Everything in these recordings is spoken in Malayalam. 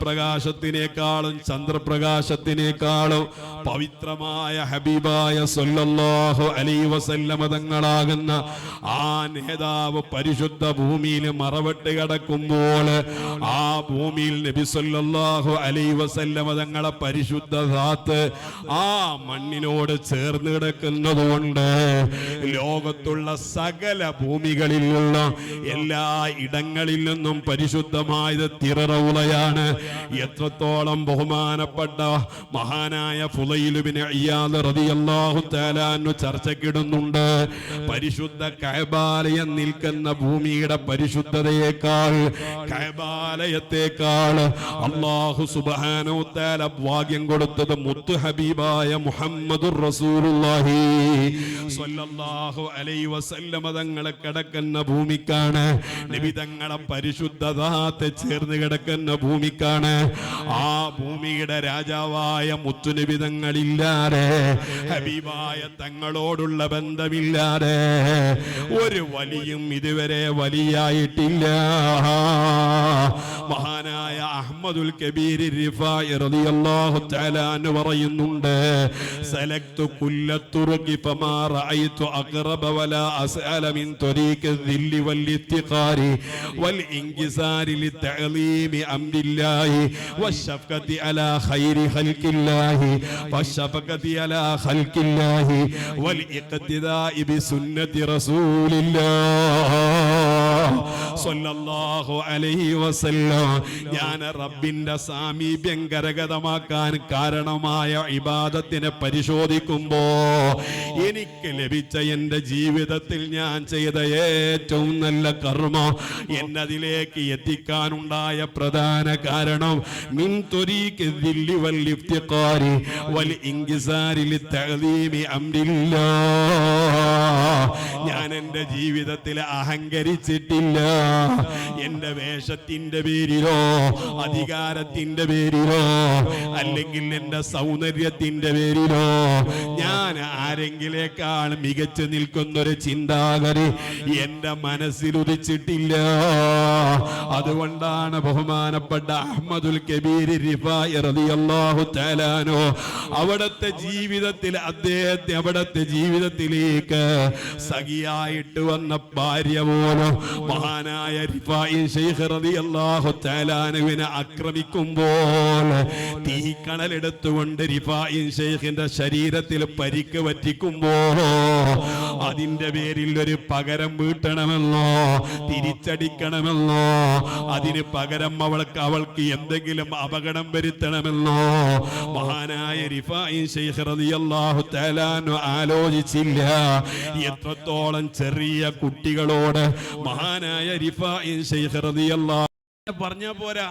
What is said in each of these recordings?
പ്രകാശത്തിനേക്കാളും ചന്ദ്രപ്രകാശത്തിനേക്കാളും പവിത്രമായ ഹബീബായ സൊല്ലാഹു അലൈഹി വസല്ലമതങ്ങളാകുന്ന ആ നേതാവ് പരിശുദ്ധ ഭൂമിയിൽ മറവട്ട് കിടക്കുമ്പോൾ ആ ഭൂമിയിൽ നബി സൊല്ലാഹു അലൈഹി വസല്ലമതങ്ങളെ പരിശുദ്ധ ധാത്ത് ആ മണ്ണിനോട് ചേർന്ന് കിടക്കുന്നതുകൊണ്ട് ലോകത്തുള്ള സകല ഭൂമികളിലുള്ള എല്ലാ ഇടങ്ങളിൽ നിന്നും പരിശുദ്ധമായത് തിററൗളയാണ് എത്രത്തോളം ബഹുമാനപ്പെട്ട മഹാനായ ഫുലൈലുബിന് അയ്യാദ് റളിയല്ലാഹു തആലാനു ചർച്ചക്കിടുന്നുണ്ട് പരിശുദ്ധ കൈബാലയം നിൽക്കുന്ന ഭൂമിയുടെ പരിശുദ്ധതയേക്കാൾ കൈബാലയത്തേക്കാൾ അള്ളാഹു സുബ്ഹാനഹു താല ഭാഗ്യം കൊടുത്തത് മുത്തു ഹബീബായ മുഹമ്മദുർ റസൂലുള്ളാഹി. സ്വല്ലല്ലാഹു അലൈഹി വസല്ലമ തങ്ങളെ കിടക്കുന്ന ഭൂമിക്കാണ്. നബി തങ്ങളെ പരിശുദ്ധതാത്തെ ചേർന്ന് കിടക്കുന്ന ഭൂമിക്കാണ്. ആ ഭൂമിയുടെ രാജാവായ മുത്തുനിബിതങ്ങളില്ലാതെ ഹബീബായ തങ്ങളോടുള്ള ബന്ധമില്ലാതെ ഒരു വലിയും ഇതുവരെ വലിയായിട്ടില്ല. മഹാനായ محمد الكبير الرفاعي رضي الله تعالى عنه ورين سلكت كل الطرق فما رأيت أقرب ولا أسأل من طريق الذل والافتقار والإنكسار لتعظيم أمر الله والشفقة على خير خلق الله والشفقة على خلق الله والإقتداء بسنة رسول الله. സല്ലല്ലാഹു അലൈഹി വസല്ലം. ഞാൻ റബ്ബിന്റെ സാമീപ്യം കരഗതമാക്കാൻ കാരണമായ ഇബാദത്തിനെ പരിശോധിക്കുമ്പോ എനിക്ക് ലഭിച്ച എന്റെ ജീവിതത്തിൽ ഞാൻ ചെയ്ത ഏറ്റവും നല്ല കർമ്മം എന്നതിലേക്ക് എത്തിക്കാനുണ്ടായ പ്രധാന കാരണം മിൻ ദില്ലി വൽ ഇഫ്തിഖാരി വൽ ഇൻകിസാരിൽ ലിത്തഅദീമി അംരില്ലാ ഞാൻ എന്റെ ജീവിതത്തിൽ അഹങ്കരിച്ചിട്ടില്ല. എന്റെ വേഷത്തിന്റെ പേരിലോ അധികാരത്തിന്റെ പേരിലോ അല്ലെങ്കിൽ എന്റെ സൗന്ദര്യത്തിന്റെ പേരിലോ ഞാൻ ആരെങ്കിലേക്കാൾ മികച്ചു നിൽക്കുന്നൊരു ചിന്താഗതി എന്റെ മനസ്സിൽ ഉദിച്ചിട്ടില്ല അതുകൊണ്ടാണ് ബഹുമാനപ്പെട്ട അഹമ്മദുൽ കബീർ അവിടുത്തെ ജീവിതത്തിൽ അദ്ദേഹത്തെ അവിടുത്തെ ജീവിതത്തിലേക്ക് സഖിയായിട്ട് വന്ന ഭാര്യ പോലും മഹാനായ റിഫായി ശൈഖ് റളിയല്ലാഹു തആലാനുവിനെ ആക്രമിക്കുമ്പോൾ തീക്കണലെടുത്തുകൊണ്ട് റിഫായിൻ ശൈഖിന്റെ ശരീരത്തിൽ പരിക്ക് പറ്റിക്കുമ്പോ അതിന്റെ പേരിൽ ഒരു പകരം വീട്ടണമെന്നോ തിരിച്ചടിക്കണമെന്നോ അതിന് പകരം അവൾക്ക് അവൾക്ക് എന്തെങ്കിലും അപകടം വരുത്തണമെന്നോ മഹാനായ റിഫായിൻ ശൈഖ് റളിയല്ലാഹു തആലാനു ആലോചിച്ചില്ല. എത്രത്തോളം ചെറിയ കുട്ടികളോട് മഹാനായ റിഫായിൻ ശൈഖ് റളിയല്ലാഹു പറഞ്ഞ പോരാ.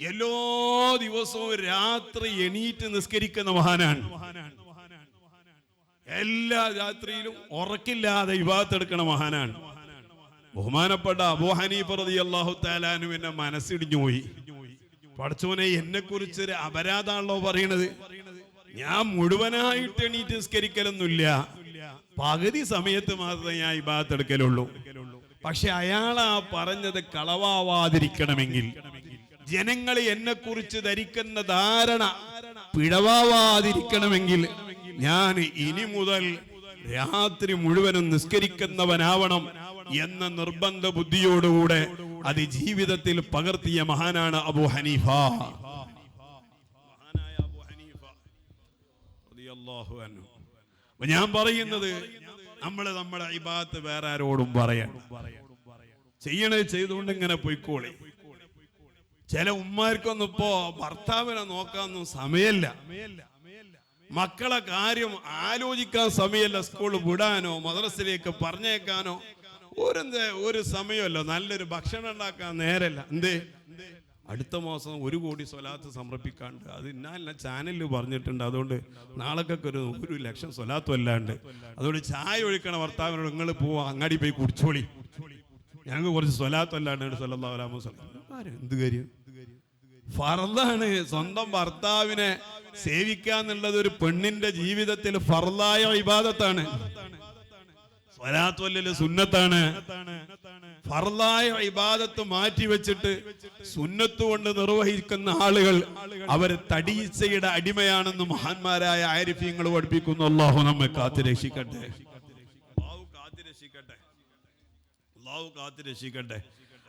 എല്ലാ ദിവസവും രാത്രി എണീറ്റ് നിസ്കരിക്കുന്ന മഹാനാണ്. എല്ലാ രാത്രിയിലും ഉറക്കില്ലാതെ വിവാഹത്തെടുക്കണ മഹാനാണ്. ബഹുമാനപ്പെട്ട അബൂ ഹനീഫ് താലാനു എന്നെ മനസ്സിടിഞ്ഞു പോയി. പഠിച്ചവനെ എന്നെ കുറിച്ച് ഒരു അപരാധാണല്ലോ പറയണത്. ഞാൻ മുഴുവനായിട്ട് എണീറ്റ് നിസ്കരിക്കലൊന്നുമില്ല. പകുതി സമയത്ത് മാത്രമേ ഞാൻ ഇബാത്തെടുക്കലുള്ളൂ പക്ഷെ അയാൾ ആ പറഞ്ഞത് കളവാവാതിരിക്കണമെങ്കിൽ ജനങ്ങൾ എന്നെ കുറിച്ച് ധരിക്കുന്ന ധാരണ പിഴവാവാതിരിക്കണമെങ്കിൽ ഞാൻ ഇനി മുതൽ രാത്രി മുഴുവനും നിസ്കരിക്കുന്നവനാവണം എന്ന നിർബന്ധ ബുദ്ധിയോടുകൂടെ അത് ജീവിതത്തിൽ പകർത്തിയ മഹാനാണ് അബു ഹനീഫ. ഞാൻ പറയുന്നത് നമ്മൾ നമ്മുടെ ഇബാത്ത് വേറെ ആരോടും പറയണം ചെയ്യണത് ചെയ്തുകൊണ്ട് ഇങ്ങനെ പോയിക്കോളി. ചില ഉമ്മാർക്കൊന്നും ഇപ്പോ ഭർത്താവിനെ നോക്കാനൊന്നും സമയമില്ല. മക്കളെ കാര്യം ആലോചിക്കാൻ സമയമല്ല. സ്കൂൾ വിടാനോ മദ്രസയിലേക്ക് പറഞ്ഞേക്കാനോ ഒരു ഒരു സമയമല്ല. നല്ലൊരു ഭക്ഷണം ഉണ്ടാക്കാൻ നേരല്ല എന്തേ? അടുത്ത മാസം ഒരു കോടി സ്വലാത്ത് സമർപ്പിക്കാണ്ട്. അത് ഇന്നാല ചാനലിൽ പറഞ്ഞിട്ടുണ്ട്. അതുകൊണ്ട് നാളൊക്കെ ഒരു ഒരു ലക്ഷം സ്വലാത്ത് അല്ലാണ്ട്. അതുകൊണ്ട് ചായ ഒഴിക്കണ ഭർത്താവിനോട് നിങ്ങൾ പോവാ അങ്ങാടി പോയി കുടിച്ചോളി. ഞങ്ങൾക്ക് കുറച്ച് സ്വലാത്ത് അല്ലാണ്ട് സല്ലല്ലാഹു അലൈഹി വസല്ലം. എന്ത് കാര്യം? ഫർദാണ്. സ്വന്തം ഭർത്താവിനെ സേവിക്കുക എന്നുള്ളത് ഒരു പെണ്ണിന്റെ ജീവിതത്തിൽ ഫർദായ വിവാദത്താണ് സുന്നത്താണ്. ഫർദായ ഇബാദത്ത് മാറ്റിവെച്ചിട്ട് സുന്നത്ത് കൊണ്ട് നിർവഹിക്കുന്ന ആളുകൾ അവർ തടീച്ചയുടെ അടിമയാണെന്ന് മഹാന്മാരായ ആരിഫ്യങ്ങൾ പഠിപ്പിക്കുന്നു. അള്ളാഹു നമ്മെ കാത്തുരക്ഷിക്കട്ടെ അള്ളാഹു കാത്തുരക്ഷിക്കട്ടെ അള്ളാഹു കാത്തു രക്ഷിക്കട്ടെ.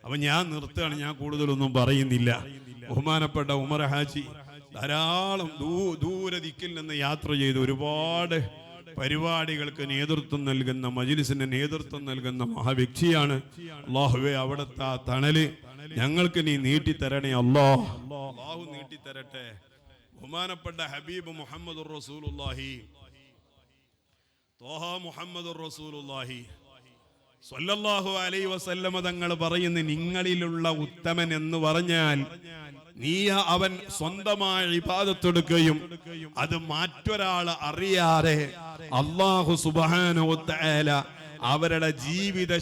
അപ്പൊ ഞാൻ നിർത്തുകയാണ്. ഞാൻ കൂടുതലൊന്നും പറയുന്നില്ല. ബഹുമാനപ്പെട്ട ഉമർ ഹാജി ധാരാളം ദൂ ദൂര ദിക്കിൽ നിന്ന് യാത്ര ചെയ്ത് ഒരുപാട് പരിപാടികൾക്ക് നേതൃത്വം നൽകുന്ന മജിലിസിന് നേതൃത്വം നൽകുന്ന മഹാവ്യക്തിയാണ് അള്ളാഹുവെ. അവിടുത്തെ ആ തണൽ ഞങ്ങൾക്ക് നീ നീട്ടിത്തരണേ അല്ലോ അള്ളാഹു നീട്ടിത്തരട്ടെ. ബഹുമാനപ്പെട്ട ഹബീബ് മുഹമ്മദ് തോഹ മുഹമ്മദ് റസൂലുല്ലാഹി സ്വല്ലല്ലാഹു അലൈ വസല്ലമ തങ്ങൾ പറയുന്ന നിങ്ങളിലുള്ള ഉത്തമൻ എന്ന് പറഞ്ഞാൽ നീ അവൻ സ്വന്തമായി വിഭാഗത്തെടുക്കുകയും അത് മറ്റൊരാൾ അറിയാതെ അള്ളാഹു സുബാനോ അവരുടെ ജീവിത